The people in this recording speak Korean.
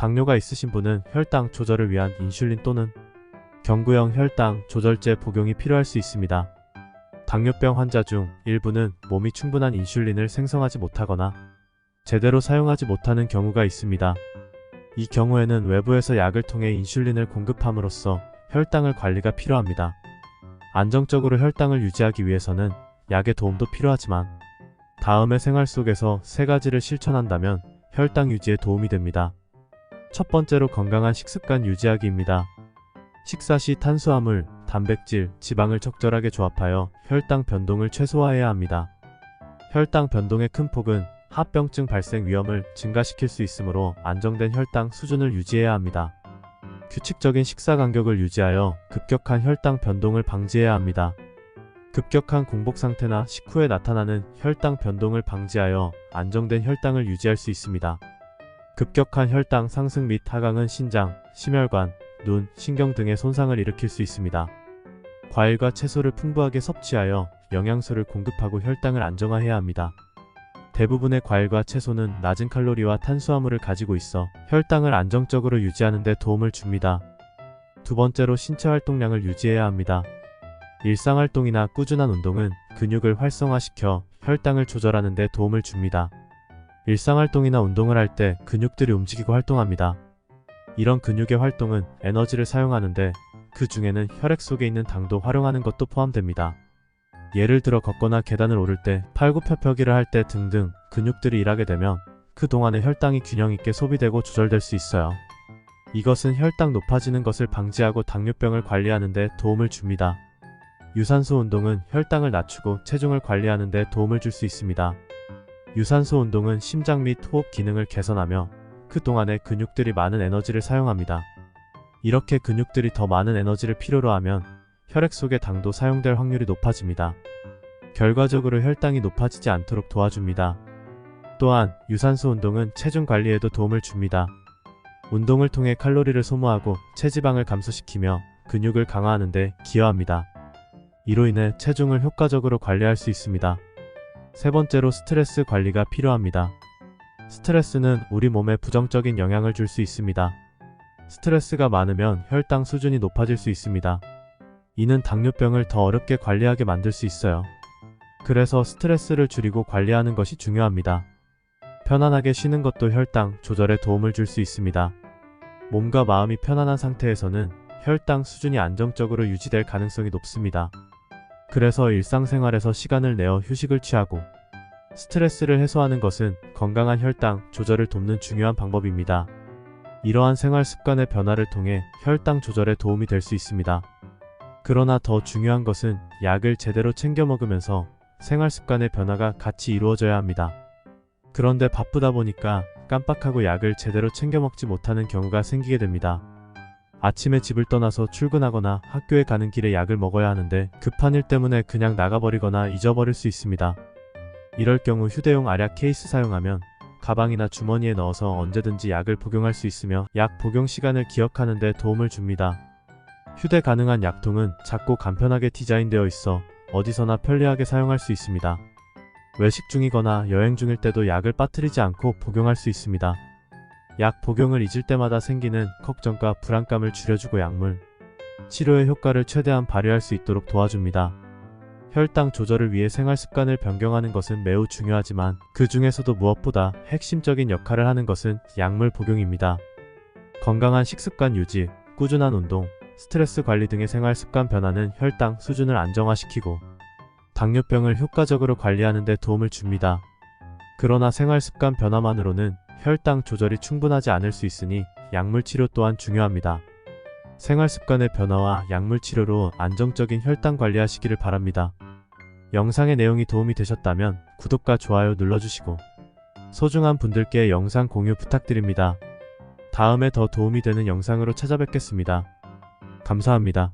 당뇨가 있으신 분은 혈당 조절을 위한 인슐린 또는 경구형 혈당 조절제 복용이 필요할 수 있습니다. 당뇨병 환자 중 일부는 몸이 충분한 인슐린을 생성하지 못하거나 제대로 사용하지 못하는 경우가 있습니다. 이 경우에는 외부에서 약을 통해 인슐린을 공급함으로써 혈당을 관리가 필요합니다. 안정적으로 혈당을 유지하기 위해서는 약의 도움도 필요하지만 다음의 생활 속에서 세 가지를 실천한다면 혈당 유지에 도움이 됩니다. 첫 번째로 건강한 식습관 유지하기입니다. 식사 시 탄수화물, 단백질, 지방을 적절하게 조합하여 혈당 변동을 최소화해야 합니다. 혈당 변동의 큰 폭은 합병증 발생 위험을 증가시킬 수 있으므로 안정된 혈당 수준을 유지해야 합니다. 규칙적인 식사 간격을 유지하여 급격한 혈당 변동을 방지해야 합니다. 급격한 공복 상태나 식후에 나타나는 혈당 변동을 방지하여 안정된 혈당을 유지할 수 있습니다. 급격한 혈당 상승 및 하강은 신장, 심혈관, 눈, 신경 등의 손상을 일으킬 수 있습니다. 과일과 채소를 풍부하게 섭취하여 영양소를 공급하고 혈당을 안정화해야 합니다. 대부분의 과일과 채소는 낮은 칼로리와 탄수화물을 가지고 있어 혈당을 안정적으로 유지하는 데 도움을 줍니다. 두 번째로 신체 활동량을 유지해야 합니다. 일상활동이나 꾸준한 운동은 근육을 활성화시켜 혈당을 조절하는 데 도움을 줍니다. 일상활동이나 운동을 할 때 근육들이 움직이고 활동합니다. 이런 근육의 활동은 에너지를 사용하는데 그 중에는 혈액 속에 있는 당도 활용하는 것도 포함됩니다. 예를 들어 걷거나 계단을 오를 때 팔굽혀펴기를 할 때 등등 근육들이 일하게 되면 그 동안의 혈당이 균형 있게 소비되고 조절될 수 있어요. 이것은 혈당 높아지는 것을 방지하고 당뇨병을 관리하는 데 도움을 줍니다. 유산소 운동은 혈당을 낮추고 체중을 관리하는 데 도움을 줄 수 있습니다. 유산소 운동은 심장 및 호흡 기능을 개선하며 그동안의 근육들이 많은 에너지를 사용합니다. 이렇게 근육들이 더 많은 에너지를 필요로 하면 혈액 속의 당도 사용될 확률이 높아집니다. 결과적으로 혈당이 높아지지 않도록 도와줍니다. 또한 유산소 운동은 체중 관리에도 도움을 줍니다. 운동을 통해 칼로리를 소모하고 체지방을 감소시키며 근육을 강화하는 데 기여합니다. 이로 인해 체중을 효과적으로 관리할 수 있습니다. 세 번째로 스트레스 관리가 필요합니다. 스트레스는 우리 몸에 부정적인 영향을 줄 수 있습니다. 스트레스가 많으면 혈당 수준이 높아질 수 있습니다. 이는 당뇨병을 더 어렵게 관리하게 만들 수 있어요. 그래서 스트레스를 줄이고 관리하는 것이 중요합니다. 편안하게 쉬는 것도 혈당 조절에 도움을 줄 수 있습니다. 몸과 마음이 편안한 상태에서는 혈당 수준이 안정적으로 유지될 가능성이 높습니다. 그래서 일상생활에서 시간을 내어 휴식을 취하고 스트레스를 해소하는 것은 건강한 혈당 조절을 돕는 중요한 방법입니다. 이러한 생활 습관의 변화를 통해 혈당 조절에 도움이 될 수 있습니다. 그러나 더 중요한 것은 약을 제대로 챙겨 먹으면서 생활 습관의 변화가 같이 이루어져야 합니다. 그런데 바쁘다 보니까 깜빡하고 약을 제대로 챙겨 먹지 못하는 경우가 생기게 됩니다. 아침에 집을 떠나서 출근하거나 학교에 가는 길에 약을 먹어야 하는데 급한 일 때문에 그냥 나가버리거나 잊어버릴 수 있습니다. 이럴 경우 휴대용 알약 케이스 사용하면 가방이나 주머니에 넣어서 언제든지 약을 복용할 수 있으며 약 복용 시간을 기억하는 데 도움을 줍니다. 휴대 가능한 약통은 작고 간편하게 디자인되어 있어 어디서나 편리하게 사용할 수 있습니다. 외식 중이거나 여행 중일 때도 약을 빠뜨리지 않고 복용할 수 있습니다. 약 복용을 잊을 때마다 생기는 걱정과 불안감을 줄여주고 약물, 치료의 효과를 최대한 발휘할 수 있도록 도와줍니다. 혈당 조절을 위해 생활 습관을 변경하는 것은 매우 중요하지만 그 중에서도 무엇보다 핵심적인 역할을 하는 것은 약물 복용입니다. 건강한 식습관 유지, 꾸준한 운동, 스트레스 관리 등의 생활 습관 변화는 혈당 수준을 안정화시키고 당뇨병을 효과적으로 관리하는 데 도움을 줍니다. 그러나 생활 습관 변화만으로는 혈당 조절이 충분하지 않을 수 있으니 약물 치료 또한 중요합니다. 생활 습관의 변화와 약물 치료로 안정적인 혈당 관리하시기를 바랍니다. 영상의 내용이 도움이 되셨다면 구독과 좋아요 눌러주시고 소중한 분들께 영상 공유 부탁드립니다. 다음에 더 도움이 되는 영상으로 찾아뵙겠습니다. 감사합니다.